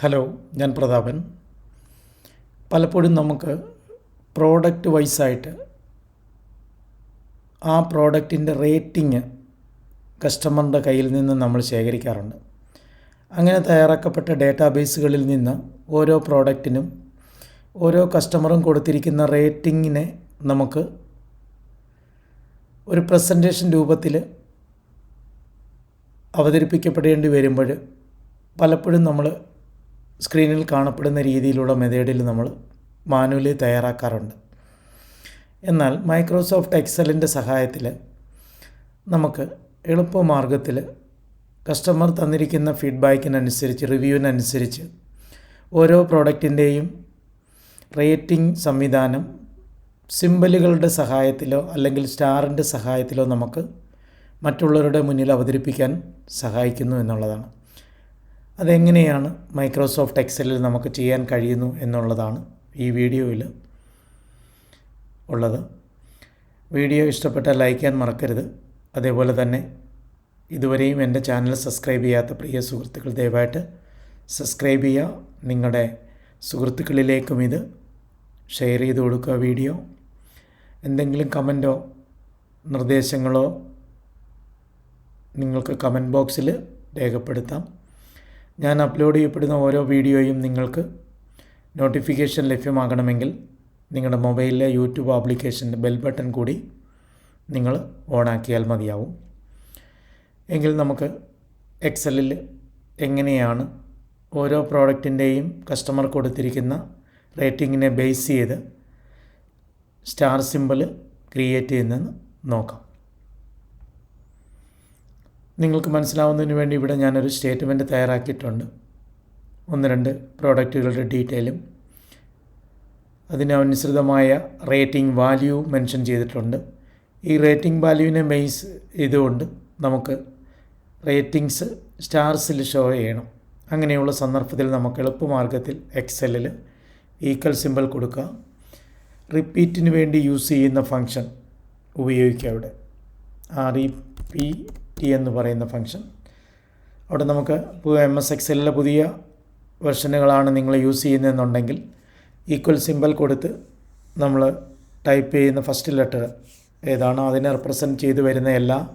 Hello ഞാൻ പ്രതാപൻ. പലപ്പോഴും നമുക്ക് പ്രോഡക്റ്റ് വൈസായിട്ട് ആ പ്രോഡക്റ്റിന്റെ റേറ്റിംഗ് കസ്റ്റമറിന്റെ കയ്യിൽ നിന്ന് നമ്മൾ ശേഖരിക്കാറുണ്ട്. അങ്ങനെ തയ്യാറാക്കപ്പെട്ട ഡേറ്റാബേസുകളിൽ നിന്ന് ഓരോ പ്രോഡക്റ്റിനും ഓരോ കസ്റ്റമറും കൊടുത്തിരിക്കുന്ന റേറ്റിങ്ങിനെ നമുക്ക് ഒരു പ്രസന്റേഷൻ രൂപത്തിൽ അവതരിപ്പിക്കപ്പെടേണ്ടി വരുമ്പോൾ പലപ്പോഴും നമ്മൾ സ്ക്രീനിൽ കാണപ്പെടുന്ന രീതിയിലുള്ള മെത്തേഡിൽ നമ്മൾ മാനുവലി തയ്യാറാക്കാറുണ്ട്. എന്നാൽ മൈക്രോസോഫ്റ്റ് എക്സലിന്റെ സഹായത്തിൽ നമുക്ക് എളുപ്പമാർഗത്തിൽ കസ്റ്റമർ തന്നിരിക്കുന്ന ഫീഡ്ബാക്കിനനുസരിച്ച് റിവ്യൂവിനനുസരിച്ച് ഓരോ പ്രോഡക്റ്റിന്റെയും റേറ്റിംഗ് സംവിധാനം സിമ്പലുകളുടെ സഹായത്തിലോ അല്ലെങ്കിൽ സ്റ്റാറിന്റെ സഹായത്തിലോ നമുക്ക് മറ്റുള്ളവരുടെ മുന്നിൽ അവതരിപ്പിക്കാൻ സഹായിക്കുന്നു എന്നുള്ളതാണ്. അതെങ്ങനെയാണ് മൈക്രോസോഫ്റ്റ് എക്സലിൽ നമുക്ക് ചെയ്യാൻ കഴിയുന്നു എന്നുള്ളതാണ് ഈ വീഡിയോയിൽ ഉള്ളത്. വീഡിയോ ഇഷ്ടപ്പെട്ടാൽ ലൈക്ക് ചെയ്യാൻ മറക്കരുത്. അതേപോലെ തന്നെ ഇതുവരെയും എന്റെ ചാനൽ സബ്സ്ക്രൈബ് ചെയ്യാത്ത പ്രിയ സുഹൃത്തുക്കൾ ദയവായിട്ട് സബ്സ്ക്രൈബ് ചെയ്യുക. നിങ്ങളുടെ സുഹൃത്തുക്കളിലേക്കും ഇത് ഷെയർ ചെയ്ത് കൊടുക്കുക വീഡിയോ. എന്തെങ്കിലും കമന്റോ നിർദ്ദേശങ്ങളോ നിങ്ങൾക്ക് കമന്റ് ബോക്സിൽ രേഖപ്പെടുത്താം. ഞാൻ അപ്ലോഡ് ചെയ്യപ്പെടുന്ന ഓരോ വീഡിയോയും നിങ്ങൾക്ക് നോട്ടിഫിക്കേഷൻ ലഭ്യമാകണമെങ്കിൽ നിങ്ങളുടെ മൊബൈലിലെ യൂട്യൂബ് ആപ്ലിക്കേഷന്റെ ബെൽ ബട്ടൺ കൂടി നിങ്ങൾ ഓണാക്കിയാൽ മതിയാവും. എങ്കിൽ നമുക്ക് എക്സലിൽ എങ്ങനെയാണ് ഓരോ പ്രോഡക്റ്റിന്റെയും കസ്റ്റമർ കൊടുത്തിരിക്കുന്ന റേറ്റിങ്ങിനെ ബേസ് ചെയ്ത് സ്റ്റാർ സിമ്പിൾ ക്രിയേറ്റ് ചെയ്യുന്നതെന്ന് നോക്കാം. നിങ്ങൾക്ക് മനസ്സിലാവുന്നതിന് വേണ്ടി ഇവിടെ ഞാനൊരു സ്റ്റേറ്റ്മെന്റ് തയ്യാറാക്കിയിട്ടുണ്ട്. ഒന്ന് രണ്ട് പ്രോഡക്റ്റുകളുടെ ഡീറ്റെയിലും. അതിനനുസൃതമായ റേറ്റിംഗ് വാല്യൂ മെൻഷൻ ചെയ്തിട്ടുണ്ട്. ഈ റേറ്റിംഗ് വാല്യൂവിനെ ബേസ് ചെയ്തുകൊണ്ട് നമുക്ക് റേറ്റിംഗ്സ് സ്റ്റാർസിൽ ഷോ ചെയ്യണം. അങ്ങനെയുള്ള സന്ദർഭത്തിൽ നമുക്ക് എളുപ്പമാർഗത്തിൽ എക്സലിൽ ഈക്വൽ സിമ്പിൾ കൊടുക്കുക. റിപ്പീറ്റിന് വേണ്ടി യൂസ് ചെയ്യുന്ന ഫങ്ഷൻ ഉപയോഗിക്കുക അവിടെ. ആർ ഇ പി ടി എന്ന് പറയുന്ന ഫങ്ഷൻ അവിടെ നമുക്ക് എം എസ് എക്സലിലെ പുതിയ വെർഷനുകളാണ് നിങ്ങൾ യൂസ് ചെയ്യുന്നതെന്നുണ്ടെങ്കിൽ ഈക്വൽ സിമ്പിൾ കൊടുത്ത് നമ്മൾ ടൈപ്പ് ചെയ്യുന്ന ഫസ്റ്റ് ലെറ്റർ ഏതാണോ അതിനെ റെപ്രസെന്റ് ചെയ്ത് വരുന്ന എല്ലാ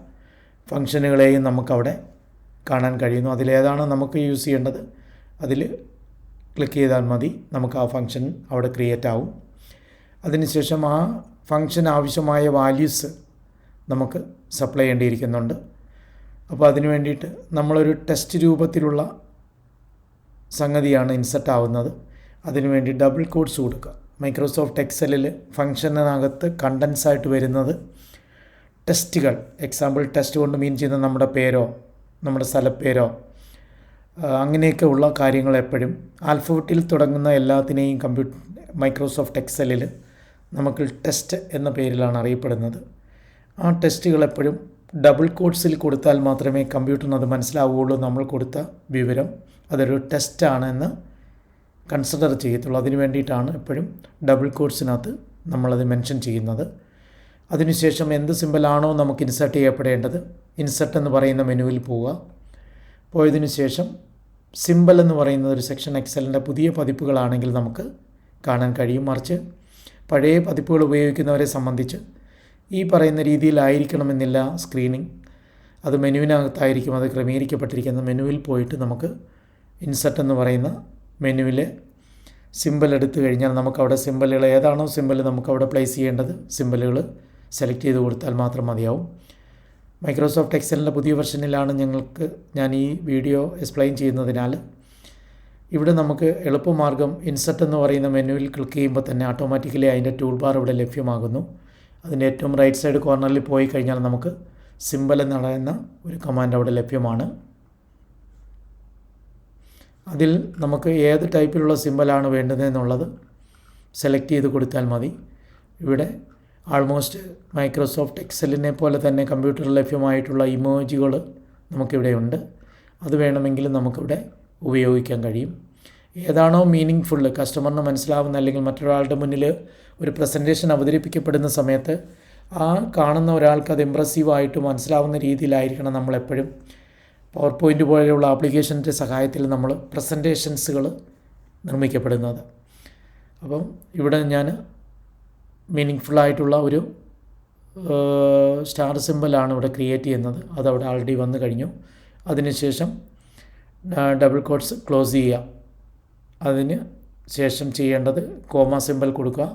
ഫങ്ഷനുകളെയും നമുക്കവിടെ കാണാൻ കഴിയുന്നു. അതിലേതാണോ നമുക്ക് യൂസ് ചെയ്യേണ്ടത് അതിൽ ക്ലിക്ക് ചെയ്താൽ മതി. നമുക്ക് ആ ഫങ്ഷൻ അവിടെ ക്രിയേറ്റ് ആവും. അതിനുശേഷം ആ ഫങ്ഷൻ ആവശ്യമായ വാല്യൂസ് നമുക്ക് സപ്ലൈ ചെയ്യേണ്ടിയിരിക്കുന്നുണ്ട്. അപ്പോൾ അതിന് വേണ്ടിയിട്ട് നമ്മളൊരു ടെസ്റ്റ് രൂപത്തിലുള്ള സംഗതിയാണ് ഇൻസെർട്ട് ആവുന്നത്. അതിനുവേണ്ടി ഡബിൾ കോഡ്സ് കൊടുക്കുക. മൈക്രോസോഫ്റ്റ് എക്സലിൽ ഫംഗ്ഷനകത്ത് കണ്ടൻസ് ആയിട്ട് വരുന്നത് ടെസ്റ്റുകൾ. എക്സാമ്പിൾ ടെസ്റ്റ് കൊണ്ട് മീൻ ചെയ്യുന്ന നമ്മുടെ പേരോ നമ്മുടെ സ്ഥലപ്പേരോ അങ്ങനെയൊക്കെ ഉള്ള കാര്യങ്ങൾ എപ്പോഴും ആൽഫബറ്റിൽ തുടങ്ങുന്ന എല്ലാത്തിനെയും കമ്പ്യൂട്ടർ മൈക്രോസോഫ്റ്റ് എക്സലിൽ നമുക്ക് ടെസ്റ്റ് എന്ന പേരിലാണ് അറിയപ്പെടുന്നത്. ആ ടെസ്റ്റുകൾ എപ്പോഴും ഡബിൾ കോഡ്സിൽ കൊടുത്താൽ മാത്രമേ കമ്പ്യൂട്ടറിന് അത് മനസ്സിലാവുകയുള്ളൂ. നമ്മൾ കൊടുത്ത വിവരം അതൊരു ടെസ്റ്റാണ് എന്ന് കൺസിഡർ ചെയ്യത്തുള്ളൂ. അതിന് വേണ്ടിയിട്ടാണ് എപ്പോഴും ഡബിൾ കോഡ്സിനകത്ത് നമ്മളത് മെൻഷൻ ചെയ്യുന്നത്. അതിനുശേഷം എന്ത് സിമ്പിളാണോ നമുക്ക് ഇൻസർട്ട് ചെയ്യപ്പെടേണ്ടത്. ഇൻസർട്ട് എന്ന് പറയുന്ന മെനുവിൽ പോവുക. പോയതിനു ശേഷം സിമ്പിൾ എന്ന് പറയുന്ന ഒരു സെക്ഷൻ എക്സലിന്റെ പുതിയ പതിപ്പുകളാണെങ്കിൽ നമുക്ക് കാണാൻ കഴിയും. മറിച്ച് പഴയ പതിപ്പുകൾ ഉപയോഗിക്കുന്നവരെ സംബന്ധിച്ച് ഈ പറയുന്ന രീതിയിലായിരിക്കണമെന്നില്ല സ്ക്രീനിങ് അത് മെനുവിനകത്തായിരിക്കും അത് ക്രമീകരിക്കപ്പെട്ടിരിക്കുന്ന മെനുവിൽ പോയിട്ട് നമുക്ക് ഇൻസെർട്ട് എന്ന് പറയുന്ന മെനുവിൽ സിമ്പിൾ എടുത്തു കഴിഞ്ഞാൽ നമുക്കവിടെ സിമ്പിളുകൾ ഏതാണോ സിമ്പിൾ നമുക്കവിടെ പ്ലേസ് ചെയ്യേണ്ടത് സിമ്പിളുകൾ സെലക്ട് ചെയ്ത് കൊടുത്താൽ മാത്രം മതിയാവും. മൈക്രോസോഫ്റ്റ് എക്സലിന്റെ പുതിയ വെർഷനിലാണ് ഞങ്ങൾക്ക് ഞാൻ ഈ വീഡിയോ എക്സ്പ്ലെയിൻ ചെയ്യുന്നതിനാൽ ഇവിടെ നമുക്ക് എളുപ്പമാർഗം ഇൻസെർട്ട് എന്ന് പറയുന്ന മെനുവിൽ ക്ലിക്ക് ചെയ്യുമ്പോൾ തന്നെ ഓട്ടോമാറ്റിക്കലി അതിന്റെ ടൂൾ ബാർ ഇവിടെ ലഭ്യമാകുന്നു. അതിന്റെ ഏറ്റവും റൈറ്റ് സൈഡ് കോർണറിൽ പോയി കഴിഞ്ഞാൽ നമുക്ക് സിമ്പിൾ എന്ന് പറയുന്ന ഒരു കമാൻഡ് അവിടെ ലഭ്യമാണ്. അതിൽ നമുക്ക് ഏത് ടൈപ്പിലുള്ള സിമ്പിളാണ് വേണ്ടതെന്നുള്ളത് സെലക്ട് ചെയ്ത് കൊടുത്താൽ മതി. ഇവിടെ ആൾമോസ്റ്റ് മൈക്രോസോഫ്റ്റ് എക്സലിനെ പോലെ തന്നെ കമ്പ്യൂട്ടറിൽ ലഭ്യമായിട്ടുള്ള ഇമോജികൾ നമുക്കിവിടെ ഉണ്ട്. അത് വേണമെങ്കിൽ നമുക്കിവിടെ ഉപയോഗിക്കാൻ കഴിയും. ഏതാണോ മീനിങ് ഫുള്ള് കസ്റ്റമറിന് മനസ്സിലാവുന്ന അല്ലെങ്കിൽ മറ്റൊരാളുടെ മുന്നിൽ ഒരു പ്രസന്റേഷൻ അവതരിപ്പിക്കപ്പെടുന്ന സമയത്ത് ആ കാണുന്ന ഒരാൾക്ക് അത് ഇമ്പ്രസീവായിട്ട് മനസ്സിലാവുന്ന രീതിയിലായിരിക്കണം നമ്മളെപ്പോഴും. പവർ പോയിന്റ് പോലെയുള്ള ആപ്ലിക്കേഷന്റെ സഹായത്തിൽ നമ്മൾ പ്രസന്റേഷൻസുകൾ നിർമ്മിക്കപ്പെടുന്നത്. അപ്പം ഇവിടെ ഞാൻ മീനിങ് ഫുള്ളായിട്ടുള്ള ഒരു സ്റ്റാർ സിമ്പിളാണ് ഇവിടെ ക്രിയേറ്റ് ചെയ്യുന്നത്. അതവിടെ ആൾറെഡി വന്നു കഴിഞ്ഞു. അതിനുശേഷം ഡബിൾ കോഡ്സ് ക്ലോസ് ചെയ്യുക. അതിന് ശേഷം ചെയ്യേണ്ടത് കോമ സിമ്പിൾ കൊടുക്കുക.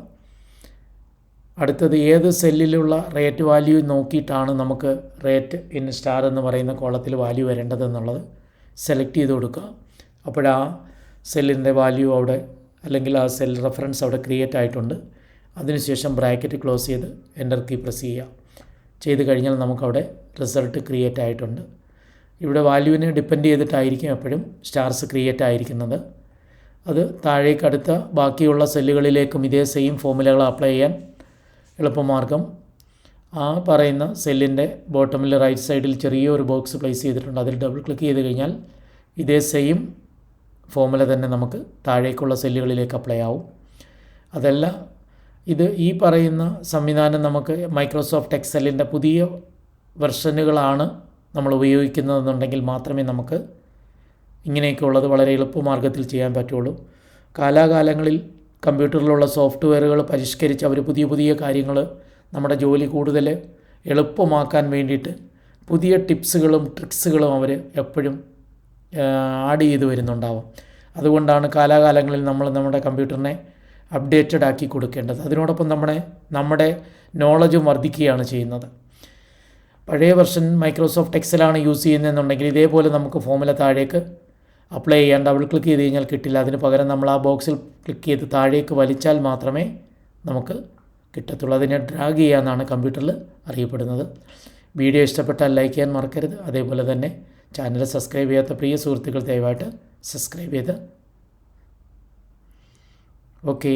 അടുത്തത് ഏത് സെല്ലിലുള്ള റേറ്റ് വാല്യൂ നോക്കിയിട്ടാണ് നമുക്ക് റേറ്റ് ഇൻ സ്റ്റാർ എന്ന് പറയുന്ന കോളത്തിൽ വാല്യൂ വരേണ്ടതെന്നുള്ളത് സെലക്ട് ചെയ്ത് കൊടുക്കുക. അപ്പോഴാ സെല്ലിന്റെ വാല്യൂ അവിടെ അല്ലെങ്കിൽ ആ സെൽ റെഫറൻസ് അവിടെ ക്രിയേറ്റ് ആയിട്ടുണ്ട്. അതിനുശേഷം ബ്രാക്കറ്റ് ക്ലോസ് ചെയ്ത് എന്റർ കീ പ്രസ് ചെയ്യുക. ചെയ്ത് കഴിഞ്ഞാൽ നമുക്കവിടെ റിസൾട്ട് ക്രിയേറ്റ് ആയിട്ടുണ്ട്. ഇവിടെ വാല്യൂവിനെ ഡിപ്പെൻഡ് ചെയ്തിട്ടായിരിക്കും എപ്പോഴും സ്റ്റാർസ് ക്രിയേറ്റ് ആയിരിക്കുന്നത്. അത് താഴേക്ക് അടുത്ത ബാക്കിയുള്ള സെല്ലുകളിലേക്കും ഇതേ സെയിം ഫോമുലകൾ അപ്ലൈ ചെയ്യാൻ എളുപ്പമാർഗം. ആ പറയുന്ന സെല്ലിന്റെ ബോട്ടമിൽ റൈറ്റ് സൈഡിൽ ചെറിയൊരു ബോക്സ് പ്ലേസ് ചെയ്തിട്ടുണ്ട്. അതിൽ ഡബിൾ ക്ലിക്ക് ചെയ്ത് കഴിഞ്ഞാൽ ഇതേ സെയിം ഫോമുല തന്നെ നമുക്ക് താഴേക്കുള്ള സെല്ലുകളിലേക്ക് അപ്ലൈ ആവും. അതല്ല ഇത് ഈ പറയുന്ന സംവിധാനം നമുക്ക് മൈക്രോസോഫ്റ്റ് എക്സലിന്റെ പുതിയ വെർഷനുകളാണ് നമ്മൾ ഉപയോഗിക്കുന്നതെന്നുണ്ടെങ്കിൽ മാത്രമേ നമുക്ക് ഇങ്ങനെയൊക്കെ ഉള്ളത് വളരെ എളുപ്പമാർഗത്തിൽ ചെയ്യാൻ പറ്റുള്ളൂ. കാലാകാലങ്ങളിൽ കമ്പ്യൂട്ടറിലുള്ള സോഫ്റ്റ്വെയറുകൾ പരിഷ്കരിച്ച് അവർ പുതിയ പുതിയ കാര്യങ്ങൾ നമ്മുടെ ജോലി കൂടുതൽ എളുപ്പമാക്കാൻ വേണ്ടിയിട്ട് പുതിയ ടിപ്സുകളും ട്രിക്സുകളും അവർ എപ്പോഴും ആഡ് ചെയ്ത് വരുന്നുണ്ടാവും. അതുകൊണ്ടാണ് കാലാകാലങ്ങളിൽ നമ്മൾ നമ്മുടെ കമ്പ്യൂട്ടറിനെ അപ്ഡേറ്റഡ് ആക്കി കൊടുക്കേണ്ടത്. അതിനോടൊപ്പം നമ്മുടെ നമ്മുടെ നോളജും വർദ്ധിക്കുകയാണ് ചെയ്യുന്നത്. പഴയ വെർഷൻ മൈക്രോസോഫ്റ്റ് എക്സലാണ് യൂസ് ചെയ്യുന്നതെന്നുണ്ടെങ്കിൽ ഇതേപോലെ നമുക്ക് ഫോമിലെ താഴേക്ക് അപ്ലൈ ചെയ്യാൻ ഡബിൾ ക്ലിക്ക് ചെയ്ത് കഴിഞ്ഞാൽ കിട്ടില്ല. അതിന് പകരം നമ്മൾ ആ ബോക്സിൽ ക്ലിക്ക് ചെയ്ത് താഴേക്ക് വലിച്ചാൽ മാത്രമേ നമുക്ക് കിട്ടത്തുള്ളൂ. അതിനെ ഡ്രാഗ് ചെയ്യാമെന്നാണ് കമ്പ്യൂട്ടറിൽ അറിയപ്പെടുന്നത്. വീഡിയോ ഇഷ്ടപ്പെട്ടാൽ ലൈക്ക് ചെയ്യാൻ മറക്കരുത്. അതേപോലെ തന്നെ ചാനൽ സബ്സ്ക്രൈബ് ചെയ്യാത്ത പ്രിയ സുഹൃത്തുക്കൾ ദയവായിട്ട് സബ്സ്ക്രൈബ് ചെയ്ത്. ഓക്കേ